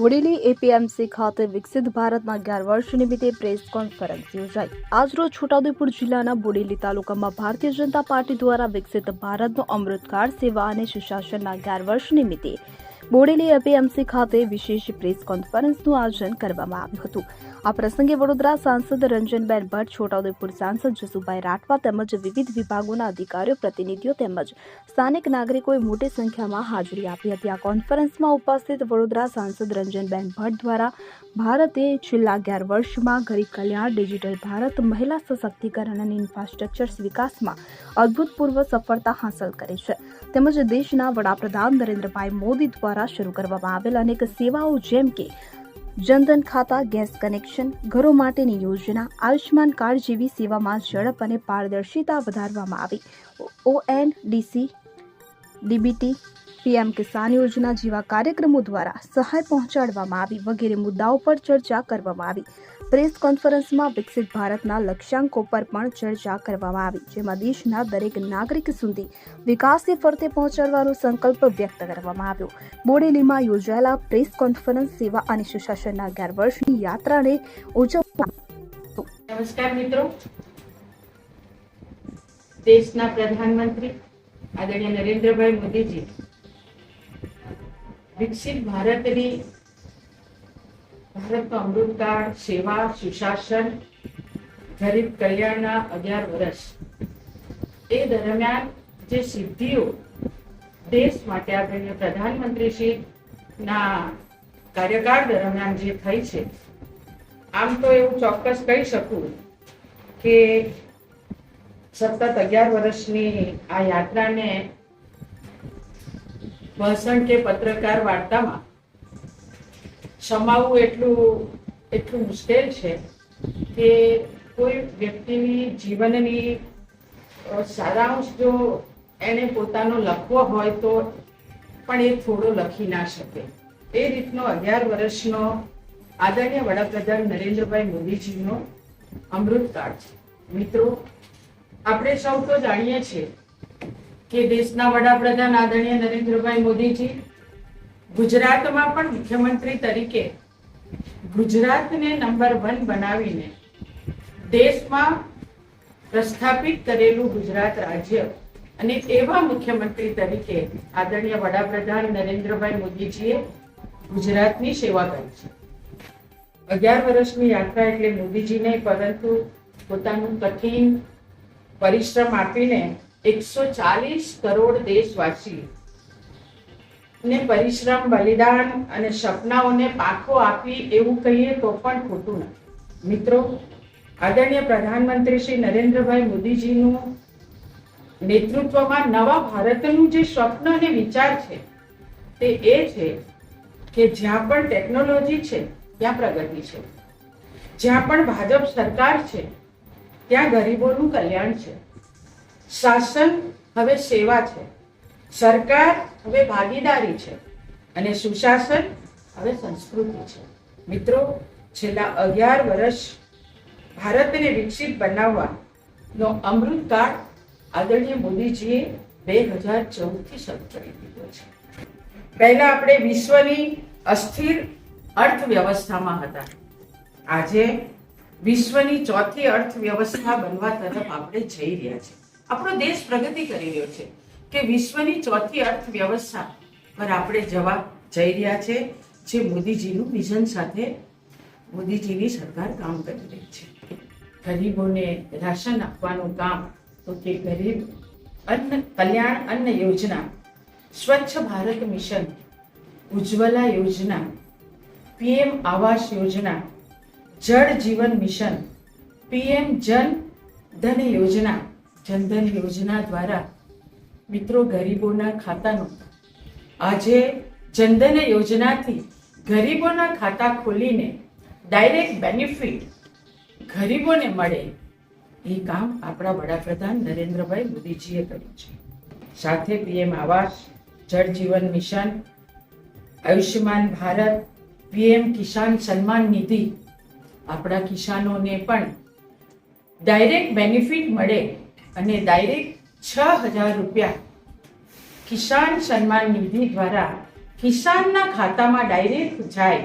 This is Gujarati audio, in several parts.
બોડેલી એપીએમસી ખાતે વિકસિત ભારતના અગિયાર વર્ષ નિમિત્તે પ્રેસ કોન્ફરન્સ યોજાઈ. આજરોજ છોટાઉદેપુર જિલ્લાના બોડેલી તાલુકામાં ભારતીય જનતા પાર્ટી દ્વારા વિકસિત ભારતનો અમૃતકાળ સેવા અને સુશાસનના અગિયાર વર્ષ નિમિત્તે બોડેલી એપીએમસી ખાતે વિશેષ પ્રેસ કોન્ફરન્સનું આયોજન કરવામાં આવ્યું હતું. આ પ્રસંગે વડોદરા સાંસદ રંજનબેન ભટ્ટ, છોટાઉદેપુર સાંસદ જસુભાઈ રાઠવા તેમજ વિવિધ વિભાગોના અધિકારીઓ, પ્રતિનિધિઓ તેમજ સ્થાનિક નાગરિકોએ મોટી સંખ્યામાં હાજરી આપી હતી. આ કોન્ફરન્સમાં ઉપસ્થિત વડોદરા સાંસદ રંજનબેન ભટ્ટ દ્વારા ભારતે છેલ્લા અગિયાર વર્ષમાં ગરીબ કલ્યાણ, ડિજિટલ ભારત, મહિલા સશક્તિકરણ અને ઇન્ફ્રાસ્ટ્રક્ચર વિકાસમાં અભૂતપૂર્વ સફળતા હાંસલ કરી છે. તેમજ દેશના વડાપ્રધાન નરેન્દ્રભાઈ મોદી દ્વારા શરૂ કરવામાં આવેલ અનેક સેવાઓ જેમ કે જનધન ખાતા, ગેસ કનેક્શન, ઘરો માટેની યોજના, આયુષ્યમાન કાર્ડ જેવી સેવામાં ઝડપ અને પારદર્શિતા વધારવામાં આવી. ઓએનડીસી ડીબીટી, પીએમ કિસાન યોજના જેવા કાર્યક્રમો દ્વારા સહાય પહોંચાડવામાં આવી વગેરે મુદ્દાઓ પર ચર્ચા કરવામાં આવી. પ્રેસ કોન્ફરન્સમાં વિકસિત ભારતના લક્ષ્યાંકો પર પણ ચર્ચા કરવામાં આવી, જેમાં દેશના દરેક નાગરિક સુધી વિકાસની ફરતે પહોંચાડવાનો સંકલ્પ વ્યક્ત કરવામાં આવ્યો. બોડેલીમાં યોજાયેલા પ્રેસ કોન્ફરન્સ સેવા અને સુશાસનના અગિયાર વર્ષની યાત્રાને ઉજવવા નમસ્કાર મિત્રો. દેશના પ્રધાનમંત્રી આદરણીય નરેન્દ્રભાઈ મોદીજી, વિકસિત ભારતની ભારતનો અમૃતકાળ સેવા, સુશાસન, ગરીબ કલ્યાણના અગિયાર વર્ષ. એ દરમિયાન જે સિદ્ધિઓ દેશ માટે આપણે શ્રીના કાર્યકાળ દરમિયાન જે થઈ છે, આમ તો એવું ચોક્કસ કહી શકું કે સતત અગિયાર વર્ષની આ યાત્રાને ભાષણ કે પત્રકાર વાર્તામાં સમાવવું એટલું એટલું મુશ્કેલ છે કે કોઈ વ્યક્તિની જીવનની સારાંશ જો એને પોતાનો લખવો હોય તો પણ એ થોડો લખી ના શકે. એ રીતનો અગિયાર વર્ષનો આદરણીય વડાપ્રધાન નરેન્દ્રભાઈ મોદીજીનો અમૃતકાળ છે. મિત્રો, આપણે સૌ તો જાણીએ છીએ કે દેશના વડાપ્રધાન આદરણીય નરેન્દ્રભાઈ મોદીજી ગુજરાતમાં પણ મુખ્યમંત્રી તરીકે ગુજરાતને નંબર વન બનાવીને દેશમાં પ્રસ્થાપિત કરેલું ગુજરાત રાજ્ય અને એવા મુખ્યમંત્રી તરીકે આદરણીય વડાપ્રધાન નરેન્દ્રભાઈ મોદીજીએ ગુજરાતની સેવા કરી છે. અગિયાર વર્ષની યાત્રા એટલે મોદીજી નહીં, પરંતુ પોતાનું કઠિન પરિશ્રમ આપીને એકસો ચાલીસ કરોડ દેશવાસી ને પરિશ્રમ, બલિદાન અને સપનાઓને પાંખો આપી એવું કહીએ તો પણ ખોટું નથી. મિત્રો, આદરણીય પ્રધાનમંત્રી શ્રી નરેન્દ્રભાઈ મોદીજીનું નેતૃત્વમાં નવા ભારતનું જે સ્વપ્ન અને વિચાર છે, તે એ છે કે જ્યાં પણ ટેકનોલોજી છે, ત્યાં પ્રગતિ છે. જ્યાં પણ ભાજપ સરકાર છે, ત્યાં ગરીબોનું કલ્યાણ છે. શાસન હવે સેવા છે. સરકાર હવે ભાગીદારી છે અને સુશાસન હવે સંસ્કૃતિ છે. મિત્રો, છેલ્લા અગિયાર વર્ષ ભારતને વિકસિત બનાવવાનો અમૃતકાળ આદરણીય મોદીજીએ બે હજાર ચૌદથી શરૂ કરી દીધો છે. પહેલા આપણે વિશ્વની અસ્થિર અર્થવ્યવસ્થામાં હતા. આજે વિશ્વની ચોથી અર્થવ્યવસ્થા બનવા તરફ આપણે જઈ રહ્યા છે આપણો દેશ પ્રગતિ કરી રહ્યો છે. કે વિશ્વની ચોથી અર્થવ્યવસ્થા પર આપણે જવા જઈ રહ્યા છે, જે મોદીજીનું વિઝન સાથે મોદીજીની સરકાર કામ કરી રહી છે. ગરીબોને રાશન આપવાનું કામ તો કે ગરીબ અન્ન, કલ્યાણ અન્ન યોજના, સ્વચ્છ ભારત મિશન, ઉજ્જવલા યોજના, પીએમ આવાસ યોજના, જળ જીવન મિશન, પીએમ જન ધન યોજના જનધન યોજના દ્વારા મિત્રો ગરીબોના ખાતાનું. આજે જનધન યોજનાથી ગરીબોના ખાતા ખોલીને ડાયરેક્ટ બેનિફિટ ગરીબોને મળે. એ કામ આપણા વડાપ્રધાન નરેન્દ્રભાઈ મોદીજીએ કર્યું છે. સાથે પીએમ આવાસ, જળ જીવન મિશન, આયુષ્યમાન ભારત, પીએમ કિસાન સન્માન નિધિ આપણા કિસાનોને પણ ડાયરેક્ટ બેનિફિટ મળે અને ડાયરેક્ટ છ હજાર રૂપિયા. કિસાન સન્માન નિધિ દ્વારા કિસાનના ખાતામાં ડાયરેક્ટ જાય.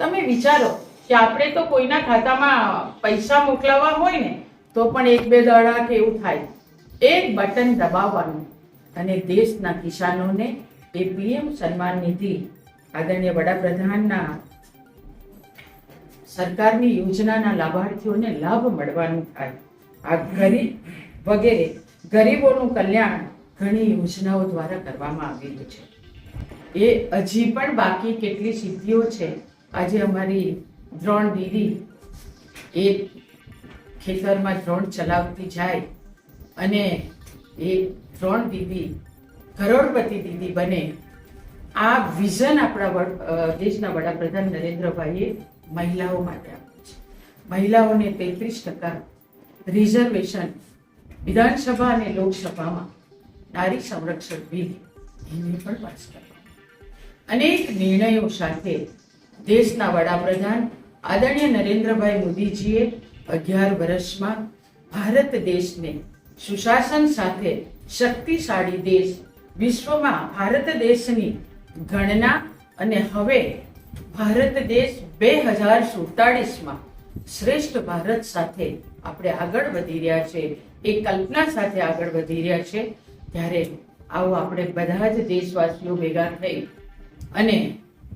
તમે વિચારો કે આપણે તો કોઈના ખાતામાં પૈસા મોકલાવવા હોય ને, તો પણ એક બે દડા કે એવું થાય. એક બટન દબાવવાનું અને દેશના કિસાનોને એ પીએમ સન્માન નિધિ આદરણીય વડાપ્રધાનના સરકારની યોજનાના લાભાર્થીઓને લાભ મળવાનું થાય. આ ગરીબ વગેરે ગરીબોનું કલ્યાણ ઘણી યોજનાઓ દ્વારા કરવામાં આવેલું છે. એ હજી પણ બાકી કેટલી સિદ્ધિઓ છે? આજે અમારી દ્રોણ દીદી એ ખેતરમાં ડ્રોન ચલાવતી જાય અને એ ત્રણ દીદી કરોડપતિ દીદી બને. આ વિઝન આપણા દેશના વડાપ્રધાન નરેન્દ્રભાઈએ મહિલાઓ માટે આપ્યું છે. મહિલાઓને તેત્રીસ ટકા રિઝર્વેશન વિધાનસભા અને લોકસભામાં નારી સંરક્ષણ બિલ એને પણ પાસ અનેક નિર્ણયો સાથે દેશના વડાપ્રધાન આદરણીય નરેન્દ્રભાઈ મોદીજીએ અગિયાર વર્ષમાં ભારત દેશને સુશાસન સાથે શક્તિશાળી દેશ વિશ્વમાં ભારત દેશની ગણના અને હવે ભારત દેશ બે હજાર સુડતાળીસમાં શ્રેષ્ઠ ભારત સાથે આપણે આગળ વધી રહ્યા છે, એ કલ્પના સાથે આગળ વધી રહ્યા છે, ત્યારે આવો આપણે બધા જ દેશવાસીઓ ભેગા થઈ અને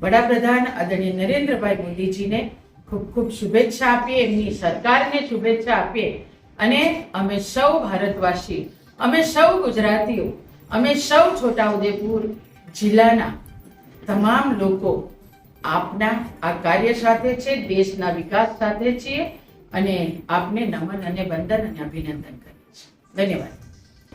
વડાપ્રધાન આદરણીય નરેન્દ્રભાઈ મોદીજીને ખૂબ ખૂબ શુભેચ્છા આપીએ, એમની સરકારને શુભેચ્છા આપીએ. અને અમે સૌ ભારતવાસી, અમે સૌ ગુજરાતીઓ, અમે સૌ છોટાઉદેપુર જિલ્લાના તમામ લોકો આપના આ કાર્ય સાથે છે, દેશના વિકાસ સાથે છીએ. અને આપને નમન અને વંદન અને અભિનંદન કરીએ છીએ. ધન્યવાદ.